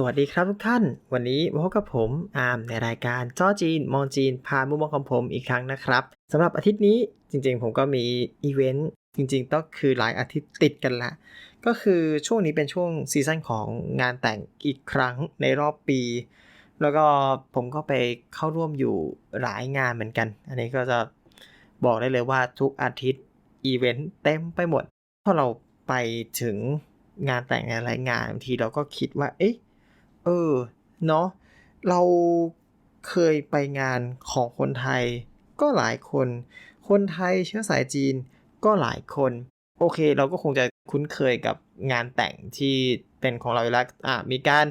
สวัสดีครับทุกท่าน วันนี้พบกับผมอาร์มในรายการจ้อจีน มองจีน ผ่านมุมมองของผมอีกครั้งนะครับสำหรับอาทิตย์นี้จริงๆ ผมก็มีอีเวนต์จริงๆ ต้องคือหลายอาทิตย์ติดกันละ ก็คือช่วงนี้เป็นช่วงซีซั่นของงานแต่งอีกครั้งในรอบปี แล้วก็ผมก็ไปเข้าร่วมอยู่หลายงานเหมือนกัน อันนี้ก็จะบอกได้เลยว่าทุกอาทิตย์อีเวนต์เต็มไปหมดพอเราไปถึงงานแต่งงานหลายงานบางทีเราก็คิดว่าเอ๊ะ ออ เนาะเราเคยไปงานของคนไทย ก็หลายคน คนไทยเชื้อสายจีนก็หลายคน โอเค เราก็คงจะคุ้นเคยกับงานแต่งที่เป็นของเราอยู่แล้วอะมีการ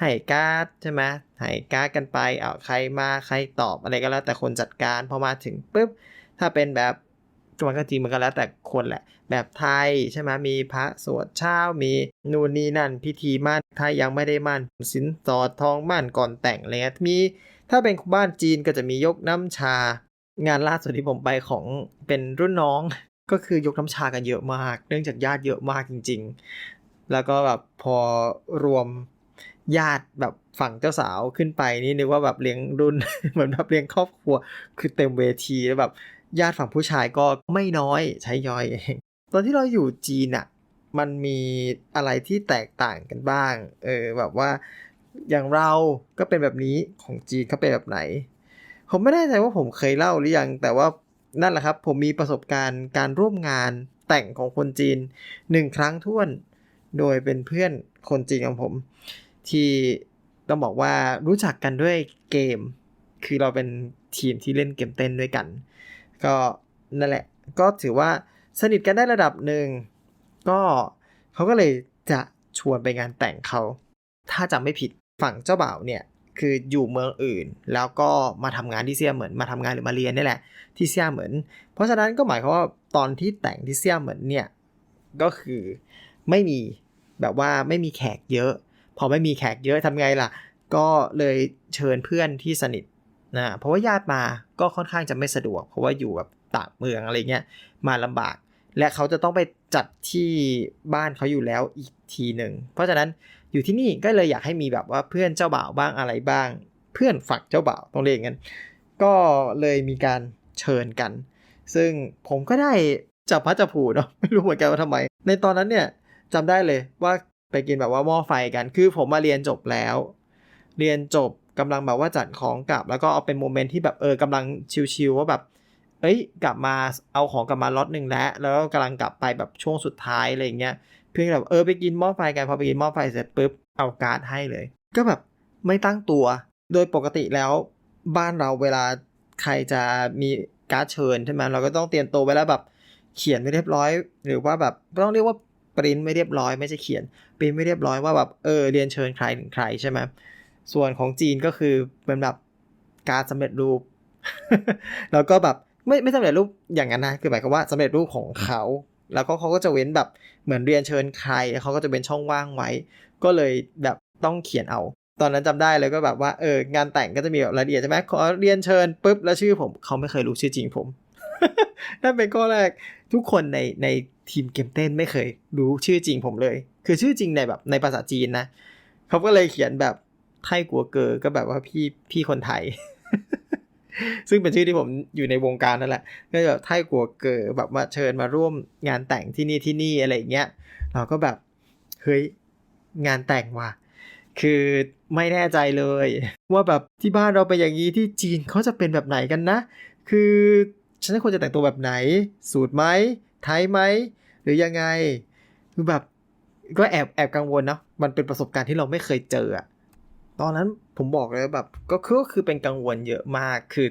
ให้การ์ดใช่ไหมให้การ์ดกันไปอ่าใครมาใครตอบอะไรก็แล้ว แต่คนจัดการพอมาถึงปุ๊บถ้าเป็นแบบมันก็จริงมันก็แล้วแต่คนแหละ แบบไทยใช่ไหมมีพระสวดเช้ามีนู่นนี่นั่นพิธีมั่น ถ้ายังไม่ได้มั่นสินสอดทองมั่นก่อนแต่งอะไรเงี้ยมีถ้าเป็นบ้านจีนก็จะมียกน้ำชา งานล่าสุดที่ผมไปของเป็นรุ่นน้องก็คือยกน้ำชากันเยอะมาก เนื่องจากญาติเยอะมากจริง ๆ แล้วก็แบบพอรวมญาติแบบฝั่งเจ้าสาวขึ้นไปนี่นึกว่าแบบเลี้ยงรุ่น เหมือนแบบเลี้ยงครอบครัว คือเต็มเวทีแล้วแบบญาติฝั่งผู้ชายก็ไม่น้อยใช้ย่อยเองตอนที่เราอยู่จีนอะ มันมีอะไรที่แตกต่างกันบ้าง เออแบบว่าอย่างเราก็เป็นแบบนี้ของจีนเขาเป็นแบบไหน ผมไม่แน่ใจว่าผมเคยเล่าหรือยัง แต่ว่านั่นแหละครับ ผมมีประสบการณ์การร่วมงานแต่งของคนจีนหนึ่งครั้งท้วน โดยเป็นเพื่อนคนจีนของผม ที่ต้องบอกว่ารู้จักกันด้วยเกม คือเราเป็นทีมที่เล่นเกมเต้นด้วยกัน ก็นั่นแหละ ก็ถือว่าสนิทกันได้ระดับหนึ่ง ก็เขาก็เลยจะชวนไปงานแต่งเขา ถ้าจำไม่ผิดฝั่งเจ้าบ่าวเนี่ยคืออยู่เมืองอื่น แล้วก็มาทำงานที่เซียเหมือนมาทำงานหรือมาเรียนนี่แหละที่เซียเหมือน เพราะฉะนั้นก็หมายความว่าตอนที่แต่งที่เซียเหมือนเนี่ยก็คือไม่มีแบบว่าไม่มีแขกเยอะ พอไม่มีแขกเยอะทำไงล่ะ ก็เลยเชิญเพื่อนที่สนิทนะเพราะว่าญาติมาก็ค่อนข้างจะไม่สะดวก เพราะว่าอยู่แบบต่างเมืองอะไรเงี้ยมาลำบาก และเขาจะต้องไปจัดที่บ้านเขาอยู่แล้วอีกทีหนึ่ง เพราะฉะนั้นอยู่ที่นี่ก็เลยอยากให้มีแบบว่าเพื่อนเจ้าบ่าวบ้างอะไรบ้าง เพื่อนฝักเจ้าบ่าวต้องเรียกงั้น ก็เลยมีการเชิญกัน ซึ่งผมก็ได้จับพัดจับผูเนาะไม่รู้เหมือนกันว่าทำไม ในตอนนั้นเนี่ยจำได้เลยว่าไปกินแบบว่าหม้อไฟกัน คือผมมาเรียนจบแล้ว เรียนจบกำลังแบบว่าจัดของกลับ แล้วก็เอาเป็นโมเมนต์ที่แบบเออกำลังชิวๆว่าแบบ เอ้ย กลับมาเอาของกลับมาล็อตหนึ่งแล้ว แล้วก็กำลังกลับไปแบบช่วงสุดท้ายอะไรเงี้ยเพื่อนแบบเออไปกินหม้อไฟกันพอไปกินหม้อไฟเสร็จปุ๊บเอาการ์ดให้เลย ก็แบบไม่ตั้งตัว โดยปกติแล้ว บ้านเราเวลาใครจะมีการ์ดเชิญใช่ไหมเราก็ต้องเตรียมตัวไว้แล้วแบบเขียนไม่เรียบร้อย หรือว่าแบบต้องเรียกว่าปริ้นไม่เรียบร้อยไม่ใช่เขียนปริ้นไม่เรียบร้อยว่าแบบเออเรียนเชิญใครถึงใครใช่ไหมส่วนของจีนก็คือเป็นแบบการสำเร็จรูป แล้วก็แบบ ไม่ไม่สำเร็จรูปอย่างนั้นนะคือหมายความว่าสำเร็จรูปของเขาแล้วก็เขาก็จะเว้นแบบเหมือนเรียนเชิญใครเขาก็จะเป็นช่องว่างไว้ ก็เลยแบบต้องเขียนเอา ตอนนั้นจำได้เลยก็แบบว่าเอองานแต่งก็จะมีแบบรายละเอียดใช่ไหมขอเรียนเชิญปุ๊บแล้วชื่อผมเขาไม่เคยรู้ชื่อจริงผมนั่นเป็นข้อแรกทุกคนในในทีมเกมเต้นไม่เคยรู้ชื่อจริงผมเลย คือชื่อจริงในแบบในภาษาจีนนะเขาก็เลยเขียนแบบไทกัวเกอก็แบบว่าพี่พี่คนไทย ซึ่งเป็นชื่อที่ผมอยู่ในวงการนั่นแหละ ก็แบบไทกัวเกอแบบมาเชิญมาร่วมงานแต่งที่นี่ที่นี่อะไรเงี้ย เราก็แบบเฮ้ยงานแต่งว่ะ คือไม่แน่ใจเลย ว่าแบบที่บ้านเราเป็นอย่างนี้ที่จีนเขาจะเป็นแบบไหนกันนะ คือฉันควรจะแต่งตัวแบบไหน สูตรไหมไทยไหมหรือยังไงคือแบบก็แอบแอบกังวลเนาะมันเป็นประสบการณ์ที่เราไม่เคยเจอตอนนั้น ผมบอกเลยแบบก็คือก็คือเป็นกังวลเยอะมากคือ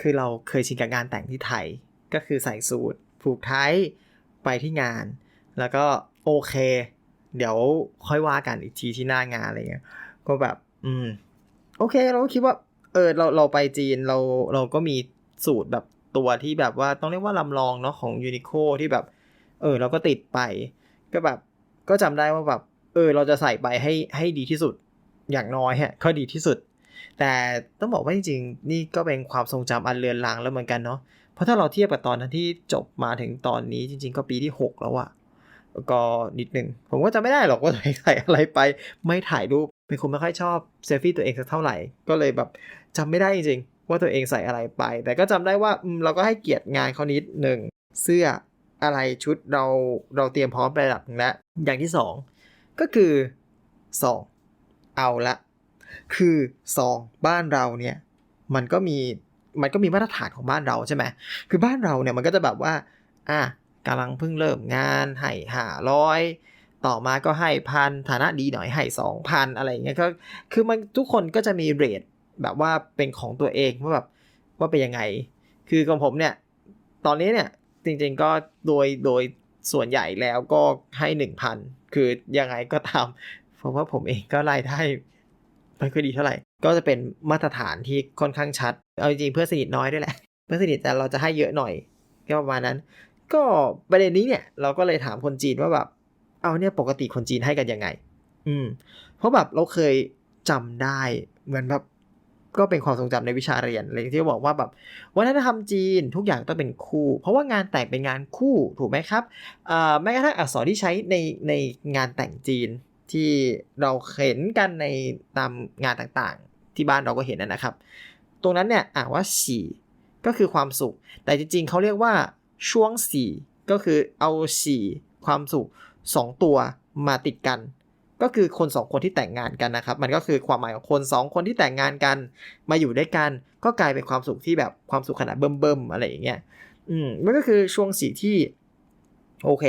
คือเราเคยชินกับงานแต่งที่ไทย ก็คือใส่สูทผูกไทยไปที่งาน แล้วก็โอเค เดี๋ยวค่อยว่ากันอีกทีที่หน้างานอะไรเงี้ยก็แบบ อืม โอเค เราก็คิดว่า เออเราเราไปจีนเราเราก็มีสูตรแบบตัวที่แบบว่าต้องเรียกว่าลำลองเนาะของยูนิโคที่แบบ เออ เราก็ติดไป ก็แบบ ก็จำได้ว่าแบบ เออ เราจะใส่ไปให้ให้ดีที่สุด อย่างน้อยฮะก็ดีที่สุด แต่ต้องบอกว่าจริงๆ นี่ก็เป็นความทรงจำอันเลือนลางแล้วเหมือนกันเนาะเพราะถ้าเราเทียบกับตอนนั้นที่จบมาถึงตอนนี้จริง ๆ ก็ปีที่ 6 แล้วอะก็นิดนึง ผมก็จะไม่ได้หรอกว่าใส่อะไรไป ไม่ถ่ายรูปเป็นคนไม่ค่อยชอบเซลฟี่ตัวเองสักเท่าไหร่ ก็เลยแบบจำไม่ได้จริงๆ ว่าตัวเองใส่อะไรไป แต่ก็จำได้ว่าอืมเราก็ให้เกียรติงานเขานิดหนึ่งเสื้ออะไรชุดเราเราเตรียมพร้อมไประดับนึงแล้วอย่างที่สองก็คือซอง เอาละ คือซองบ้านเราเนี่ยมันก็มีมันก็มีมาตรฐานของบ้านเราใช่ไหมคือบ้านเราเนี่ยมันก็จะแบบว่าอะกำลังเพิ่งเริ่มงานให้ห้าร้อยต่อมาก็ให้พันฐานะดีหน่อยให้สองพันอะไรอย่างเงี้ยก็คือมันทุกคนก็จะมีเรทแบบว่าเป็นของตัวเองว่าแบบว่าเป็นยังไง คือของผมเนี่ย ตอนนี้เนี่ยจริงๆก็โดยโดยส่วนใหญ่แล้วก็ให้หนึ่งพันคือยังไงก็ตาม ราะว่าผมเองก็รายได้ไม่ค่อยดีเท่าไหร่ ก็จะเป็นมาตรฐานที่ค่อนข้างชัด เอาจริงเพื่อสนิทน้อยด้วยแหละ เพื่อสนิทแต่เราจะให้เยอะหน่อยก็ประมาณนั้น ก็ประเด็นนี้เนี่ย เราก็เลยถามคนจีนว่าแบบ เอาเนี่ยปกติคนจีนให้กันยังไง อืม เพราะแบบเราเคยจำได้เหมือนแบบก็เป็นความทรงจำในวิชาเรียนอะไรที่บอกว่าแบบวัฒนธรรมจีนทุกอย่างต้องเป็นคู่ เพราะว่างานแต่งเป็นงานคู่ถูกไหมครับอ่าแม้กระทั่งอักษรที่ใช้ในในงานแต่งจีน ที่เราเห็นกันในตามงานต่างๆ ที่บ้านเราก็เห็นนะครับ ตรงนั้นเนี่ยอ่านว่าฉี่ก็คือความสุข แต่จริงๆเขาเรียกว่าช่วงสี่ก็คือเอาฉี่ความสุขสองตัวมาติดกัน ก็คือคนสองคนที่แต่งงานกันนะครับ มันก็คือความหมายของคนสองคนที่แต่งงานกัน มาอยู่ด้วยกัน ก็กลายเป็นความสุขที่แบบความสุขขนาดเบิ่มๆอะไรอย่างเงี้ยอืมมันก็คือช่วงสีที่ โอเค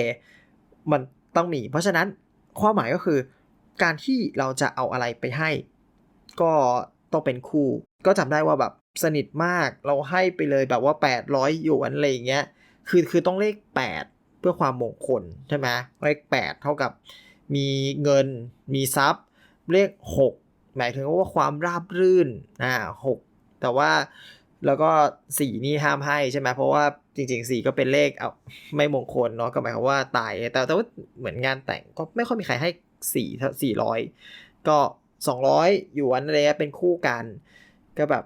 มันต้องมี เพราะฉะนั้น ความหมายก็คือ การที่เราจะเอาอะไรไปให้ ก็ต้องเป็นคู่ ก็จำได้ว่าแบบสนิทมากเราให้ไปเลยแบบว่า 800หยวนอะไรอย่างเงี้ยคือคือต้องเลข 8 เพื่อความมงคลใช่ไหมเลข 8 เท่ากับมีเงินมีทรัพย์ เลข 6 หมายถึงว่าความราบรื่นอ่า6แต่ว่า แล้วก็สี่นี่ห้ามให้ใช่ไหมเพราะว่าจริงๆสี่ก็เป็นเลขเอาไม่มงคลเนาะก็หมายความว่าตายแต่แต่ว่าเหมือนงานแต่งก็ไม่ค่อยมีใครให้สี่สี่ร้อยก็สองร้อยหยวนอะไรเงี้ยเป็นคู่กัน ก็แบบ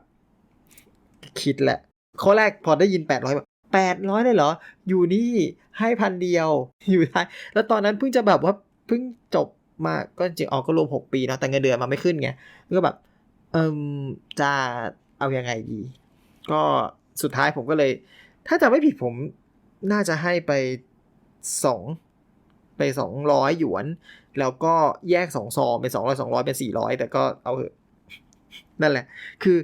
คิดแหละข้อแรกพอได้ยินแปดร้อยแปดร้อยเลยเหรอ อยู่นี่ให้พันเดียวอยู่ไทยแล้วตอนนั้นเพิ่งจะแบบว่าเพิ่งจบมาก็จริงออกก็รวมหกปีเนาะแต่เงินเดือนมาไม่ขึ้นไงก็แบบ เอิมจะเอายังไงดี ก็สุดท้ายผมก็เลย ถ้าจะไม่ผิดผมน่าจะให้ไปสองไปสองร้อยหยวน แล้วก็แยกสองซองเป็นสองร้อยสองร้อยเป็นสี่ร้อยแต่ก็เอาเถอะนั่นแหละ คือ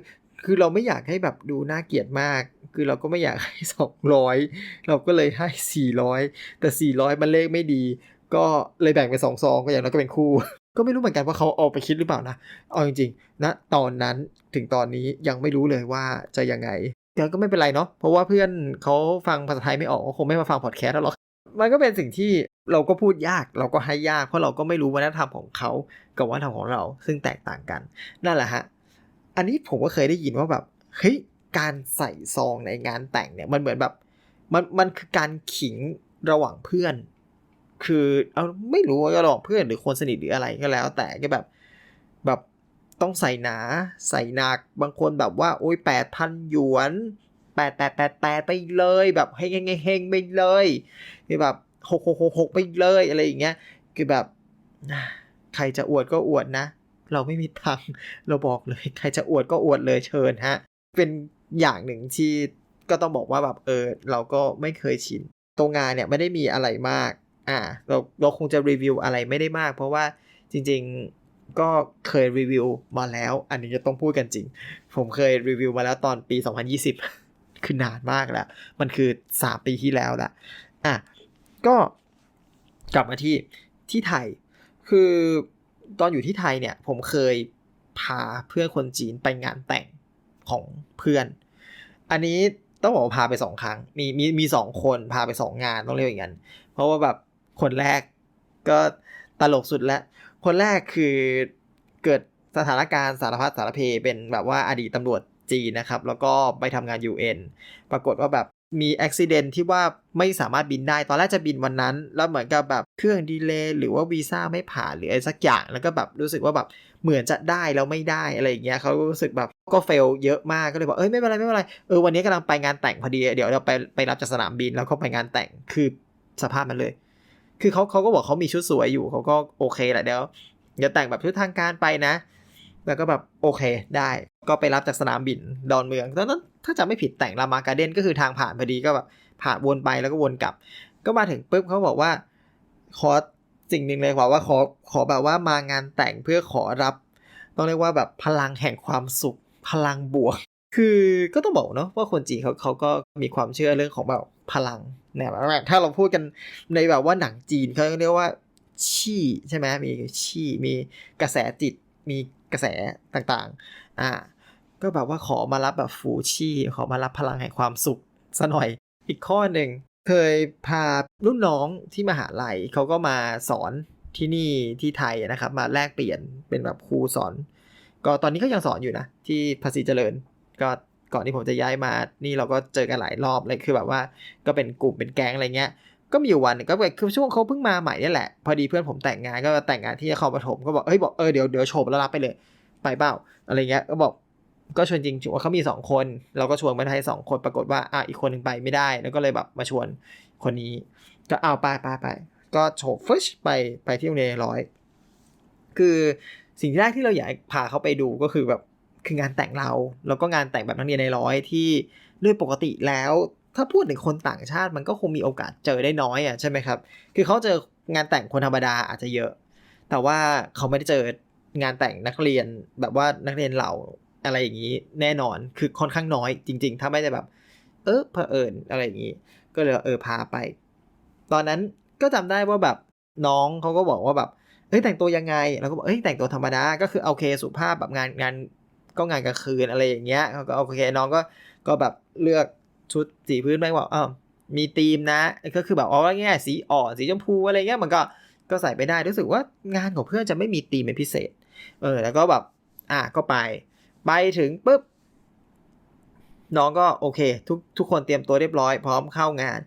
คือเราไม่อยากให้แบบดูน่าเกลียดมาก คือเราก็ไม่อยากให้สองร้อยเราก็เลยให้สี่ร้อยแต่สี่ร้อยมันเลขไม่ดี ก็เลยแบ่งเป็นสองซองก็อย่างน้อยก็เป็นคู่ ก็ไม่รู้เหมือนกันว่าเขาเอาไปคิดหรือเปล่านะ เอาจริงๆนะตอนนั้นถึงตอนนี้ยังไม่รู้เลยว่าจะยังไงแต่ก็ไม่เป็นไรเนาะเพราะว่าเพื่อนเขาฟังภาษาไทยไม่ออกก็คงไม่มาฟังพอดแคสต์แล้วหรอกมันก็เป็นสิ่งที่เราก็พูดยากเราก็ให้ยาก เพราะเราก็ไม่รู้วัฒนธรรมของเขากับวัฒนธรรมของเรา ซึ่งแตกต่างกัน นั่นแหละฮะอันนี้ผมก็เคยได้ยินว่าแบบเฮ้ยการใส่ซองในงานแต่งเนี่ยมันเหมือนแบบมันมันคือการขิงระหว่างเพื่อน คือเอาไม่รู้ว่าระหว่างเพื่อนหรือคนสนิทหรืออะไรก็แล้ว แต่ก็แบบแบบต้องใส่หนาใส่หนักบางคนแบบว่า โอ้ยแปดพันหยวนแปดแปดแปดแปดไปเลยแบบเฮงเฮงเฮงไปเลยคือแบบหกหกหกหกไปเลยอะไรอย่างเงี้ยคือแบบใครจะอวดก็อวดนะ เราไม่มีตังเราบอกเลย ใครจะอวดก็อวดเลยเชิญฮะ เป็นอย่างหนึ่งที่ก็ต้องบอกว่าแบบเออเราก็ไม่เคยชินตรงงานเนี่ยไม่ได้มีอะไรมาก อ่าเราเราคงจะรีวิวอะไรไม่ได้มาก เพราะว่าจริง ๆก็เคยรีวิวมาแล้ว อันนี้จะต้องพูดกันจริง ผมเคยรีวิวมาแล้วตอนปี 2020 คือนานมากแล้ว มันคือ 3 ปีที่แล้วละอะก็กลับมาที่ที่ไทย คือตอนอยู่ที่ไทยเนี่ย ผมเคยพาเพื่อนคนจีนไปงานแต่งของเพื่อน อันนี้ต้องบอกว่าพาไปสองครั้ง มีมีมีสองคนพาไปสองงานต้องเรียกอย่างนั้น เพราะว่าแบบ คนแรกก็ตลกสุดแล้ว คนแรกคือเกิดสถานการณ์สารพัดสารเพเป็นแบบว่าอดีตตำรวจจีนนะครับ แล้วก็ไปทำงาน UN ปรากฏว่าแบบมีอุบิเหตุที่ว่าไม่สามารถบินได้ ตอนแรกจะบินวันนั้น แล้วเหมือนกับแบบเครื่องดีเลย์หรือว่าวีซ่าไม่ผ่านหรืออะไรสักอย่าง แล้วก็แบบรู้สึกว่าแบบเหมือนจะได้แล้วไม่ได้อะไรอย่างเงี้ยเขารู้สึกแบบก็เฟลเยอะมากก็เลยบอกเอ้ยไม่เป็นไรไม่เป็นไรเออวันนี้กำลังไปงานแต่งพอดีเดี๋ยวเราไปไปรับจากสนามบินแล้วก็ไปงานแต่งคือสภาพมันเลย คือเขาเขาก็บอกเขามีชุดสวยอยู่เขาก็โอเคแหละเดี๋ยวอย่าแต่งแบบชุดทางการไปนะ แล้วก็แบบโอเคได้ก็ไปรับจากสนามบินดอนเมืองตอนนั้นถ้าจำไม่ผิดแต่งรามาการเด้นก็คือทางผ่านพอดีก็แบบผ่านวนไปแล้วก็วนกลับ ก็มาถึงปุ๊บเขาบอกว่า ขอสิ่งหนึ่งเลยบอกว่าขอขอแบบว่ามางานแต่งเพื่อขอรับ ต้องเรียกว่าแบบพลังแห่งความสุข พลังบวก คือก็ต้องบอกเนาะว่าคนจีนเขาเขาก็มีความเชื่อเรื่องของแบบพลัง เนี่ยแบถ้าเราพูดกันในแบบว่าหนังจีนเขาเรียกว่าชี่ใช่ไหมมีชี่มีกระแสจิต มีกระแสต่างๆ อ่า ก็แบบว่าขอมารับแบบฟูชี่ ขอมารับพลังแห่งความสุขซะหน่อยอีกข้อหนึ่งเคยพารุ่นน้องที่มหาลัยเขาก็มาสอนที่นี่ที่ไทยนะครับ มาแลกเปลี่ยนเป็นแบบครูสอน ก็ตอนนี้ก็ยังสอนอยู่นะ ที่ภาษีเจริญ ก็ ก่อนที่ผมจะย้ายมา นี่เราก็เจอกันหลายรอบเลยคือแบบว่า ก็เป็นกลุ่มเป็นแก๊งอะไรเงี้ย ก็มีอยู่วันหนึ่งก็คือช่วงเขาเพิ่งมาใหม่นี่แหละ พอดีเพื่อนผมแต่งงานก็แต่งงานที่นครปฐมก็บอกเฮ้ยบอกเออเดี๋ยวเดี๋ยวโชว์แล้วรับไปเลย ไปเปล่าอะไรเงี้ยก็บอกก็ชวนจริงว่าเขามีสองคน เราก็ชวนมาให้สองคนปรากฏว่าอะอีกคนหนึ่งไปไม่ได้ แล้วก็เลยแบบมาชวนคนนี้ ก็เอาไปไปไปก็โฉบฟิชไปไปที่โรงเรียนร้อย คือสิ่งที่แรกที่เราอยากพาเขาไปดูก็คือแบบ คืองานแต่งเรา แล้วก็งานแต่งแบบนักเรียนในร้อยที่ด้วยปกติแล้ว ถ้าพูดถึงคนต่างชาติมันก็คงมีโอกาสเจอได้น้อยอะใช่ไหมครับ คือเขาเจองานแต่งคนธรรมดาอาจจะเยอะ แต่ว่าเขาไม่ได้เจองานแต่งนักเรียนแบบว่านักเรียนเหล่าอะไรอย่างนี้แน่นอนคือค่อนข้างน้อยจริง ๆ ถ้าไม่ได้แบบ เออเผอิญอะไรอย่างนี้ ก็เลยเออพาไป ตอนนั้นก็จำได้ว่าแบบน้องเขาก็บอกว่าแบบเฮ้ยแต่งตัวยังไงเราก็บอกเฮ้ยแต่งตัวธรรมดา ก็คือโอเคสุภาพแบบงานงาน ก็งานกลางคืนอะไรอย่างเงี้ยเขาก็โอเคน้องก็ก็แบบเลือกชุดสีพื้นไปบอกอ้าวมีธีมนะ ก็คือแบบอ๋อง่ายสีอ่อนสีชมพูอะไรเงี้ยมันก็ก็ใส่ไปได้รู้สึกว่างานของเพื่อนจะไม่มีธีมเป็นพิเศษ เออ แล้วก็แบบ อะก็ไป ไปถึงปุ๊บน้องก็โอเค ทุกทุกคนเตรียมตัวเรียบร้อยพร้อมเข้างาน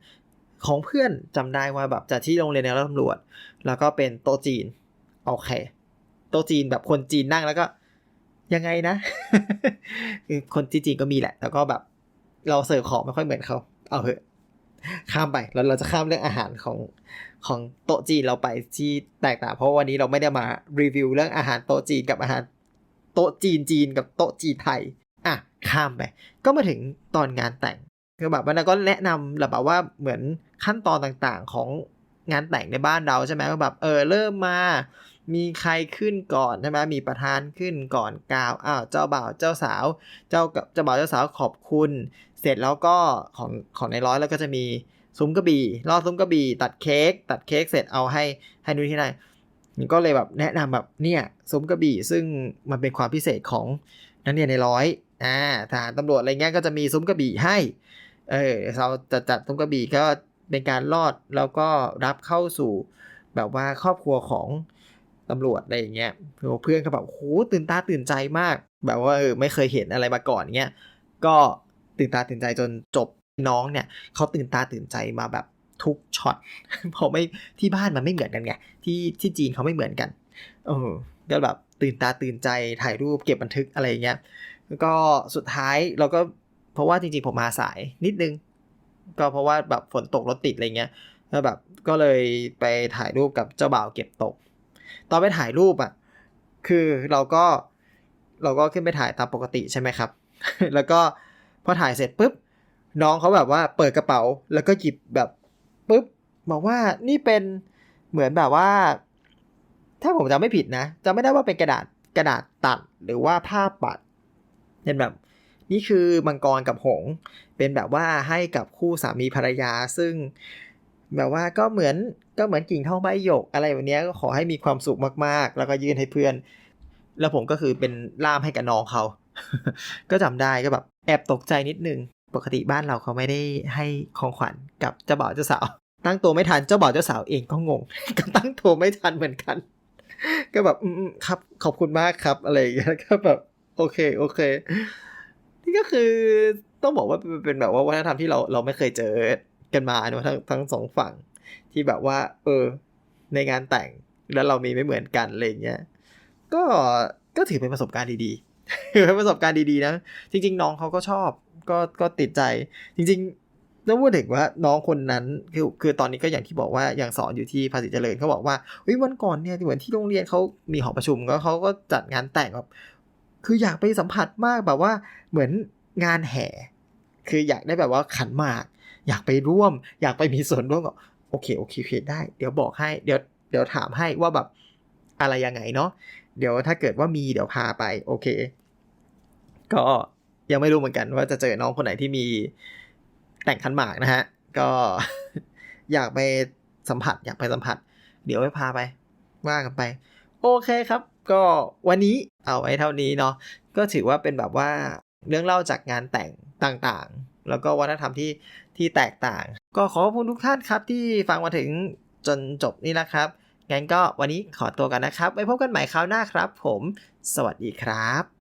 ของเพื่อนจำได้ว่าแบบจากที่โรงเรียนในรัฐตำรวจ แล้วก็เป็นโต๊ะจีน โอเค โต๊ะจีนแบบคนจีนนั่งแล้วก็ ยังไงนะ คือคนที่จีนก็มีแหละ แล้วก็แบบ เราเสิร์ฟของไม่ค่อยเหมือนเขา เอาเถอะ ข้ามไปแล้วเราจะข้ามเรื่องอาหารของของโต๊ะจีนเราไปที่แตกต่างเพราะวันนี้เราไม่ได้มารีวิวเรื่องอาหารโต๊ะจีนกับอาหารโต๊ะจีนจีนกับโต๊ะจีนไทย อะ ข้ามไป ก็มาถึงตอนงานแต่งคือแบบวันนั้นก็แนะนำแบบว่าเหมือนขั้นตอนต่างๆของงานแต่งในบ้านเราใช่ไหมว่าแบบเออเริ่มมา มีใครขึ้นก่อนใช่ไหมมีประธานขึ้นก่อนกล่าวอ้าวเจ้าบ่าวเจ้าสาว เจ้ากับเจ้าบ่าวเจ้าสาวขอบคุณ เสร็จแล้วก็ของของในร้อยแล้วก็จะมีซุ้มกระบี่รอดซุ้มกระบี่ตัดเค้กตัดเค้กเสร็จเอาให้ให้ดูที่ไหนก็เลยแบบแนะนำแบบเนี่ยซุ้มกระบี่ซึ่งมันเป็นความพิเศษของนักเรียนในร้อยอ่าทหารตำรวจอะไรเงี้ยก็จะมีซุ้มกระบี่ให้เออเราจะจัดซุ้มกระบี่ก็เป็นการรอดแล้วก็รับเข้าสู่แบบว่าครอบครัวของ ตำรวจอะไรอย่างเงี้ยเพื่อนก็แบบโหตื่นตาตื่นใจมาก แบบว่าเออไม่เคยเห็นอะไรมาก่อนเงี้ยก็ตื่นตาตื่นใจจนจบน้องเนี่ยเขาตื่นตาตื่นใจมาแบบทุกช็อตเพราะไม่ที่บ้านมันไม่เหมือนกันไงที่ที่จีนเขาไม่เหมือนกันเออก็แบบตื่นตาตื่นใจถ่ายรูปเก็บบันทึกอะไรเงี้ยแล้วก็สุดท้ายเราก็เพราะว่าจริงๆผมมาสายนิดนึง ก็เพราะว่าแบบฝนตกรถติดอะไรเงี้ยแล้วแบบก็เลยไปถ่ายรูปกับเจ้าบ่าวเก็บตก ตอนไปถ่ายรูปอะ คือเราก็เราก็ขึ้นไปถ่ายตามปกติใช่ไหมครับ แล้วก็พอถ่ายเสร็จปุ๊บ น้องเขาแบบว่าเปิดกระเป๋า แล้วก็หยิบแบบปุ๊บบอกว่านี่เป็นเหมือนแบบว่า ถ้าผมจำไม่ผิดนะจำไม่ได้ว่าเป็นกระดาษกระดาษตัดหรือว่าผ้าปัดเป็นแบบ นี่คือมังกรกับหง เป็นแบบว่าให้กับคู่สามีภรรยาซึ่ง แบบว่าก็เหมือน ก็เหมือนกิ่งทองใบหยกอะไรแบบนี้ก็ขอให้มีความสุขมากๆ แล้วก็ยื่นให้เพื่อน แล้วผมก็คือเป็นล่ามให้กับน้องเขา ก็จำได้ก็แบบแอบตกใจนิดนึง ปกติบ้านเราเขาไม่ได้ให้ของขวัญกับเจ้าบ่าวเจ้าสาว ตั้งตัวไม่ทันเจ้าบ่าวเจ้าสาวเองก็งง ก็ตั้งตัวไม่ทันเหมือนกัน ก็แบบอืมครับขอบคุณมากครับอะไรอย่างเงี้ยก็แบบโอเคโอเค นี่ก็คือต้องบอกว่าเป็นแบบว่าวัฒนธรรมที่เราเราไม่เคยเจอกันมาเนอะทั้งทั้งสองฝั่ง ที่แบบว่า เออ ในงานแต่งแล้วเรามีไม่เหมือนกันอะไรเงี้ยก็ก็ถือเป็นประสบการณ์ดีๆเป็นประสบการณ์ดีๆนะ จริง ๆ น้องเขาก็ชอบก็ก็ติดใจ จริงๆแล้วพูดถึงว่าน้องคนนั้นคือคือตอนนี้ก็อย่างที่บอกว่ายังสอนอยู่ที่ภาษีเจริญเขาบอกว่าเฮ้ยวันก่อนเนี่ยเหมือนที่โรงเรียนเขามีหอประชุมก็เขาก็จัดงานแต่งแบบคืออยากไปสัมผัสมากแบบว่าเหมือนงานแห่ คืออยากได้แบบว่าขันหมาก อยากไปร่วม อยากไปมีส่วนร่วมกับ โอเคโอเคโอเคได้ เดี๋ยวบอกให้ เดี๋ยวเดี๋ยวถามให้ว่าแบบอะไรยังไงเนาะ เดี๋ยวถ้าเกิดว่ามีเดี๋ยวพาไป โอเค ก็ยังไม่รู้เหมือนกันว่าจะเจอน้องคนไหนที่มีแต่งขันหมากนะฮะ ก็อยากไปสัมผัสอยากไปสัมผัส เดี๋ยวไปพาไป ว่ากันไป โอเคครับ ก็วันนี้เอาไว้เท่านี้เนาะ ก็ถือว่าเป็นแบบว่าเรื่องเล่าจากงานแต่งต่างๆ แล้วก็วัฒนธรรมที่ที่แตกต่าง ก็ขอขอบคุณทุกท่านครับที่ฟังมาถึงจนจบนี่นะครับ งั้นก็วันนี้ขอตัวกันนะครับ ไว้พบกันใหม่คราวหน้าครับ ผม สวัสดีครับ